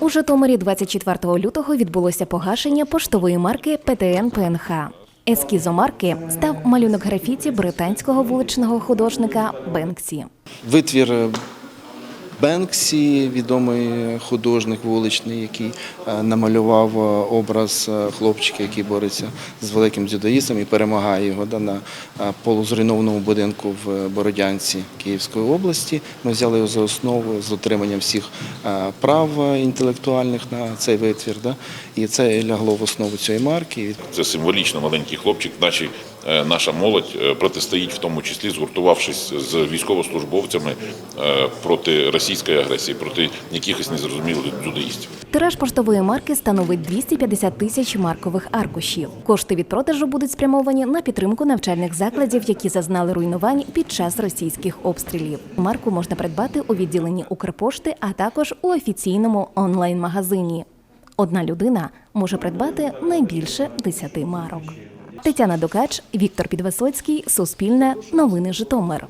У Житомирі 24 лютого відбулося погашення поштової марки ПТН ПНХ. Ескізом марки став малюнок графіті британського вуличного художника Бенксі. Витвір е, Бенксі, відомий художник вуличний, який е, намалював е, образ е, хлопчика, який бореться з великим дзюдоїстом і перемагає його на полузруйнованому будинку в Бородянці Київської області. Ми взяли його за основу з отриманням всіх прав інтелектуальних на цей витвір. І це лягло в основу цієї марки. Це символічно маленький хлопчик, е, наша молодь протистоїть, в тому числі згуртувавшись з військовослужбовцями проти російської агресії, проти якихось незрозумілих дзюдоїстів. Тираж поштової марки становить 250 тисяч маркових аркушів. Кошти від продажу будуть спрямовані на підтримку навчальних закладів, які зазнали руйнувань під час російських обстрілів. Марку можна придбати у відділенні Укрпошти, а також у офіційному онлайн-магазині. Одна людина може придбати найбільше 10 марок. Тетяна Докач, Віктор Підвисоцький, Суспільне, Новини Житомир.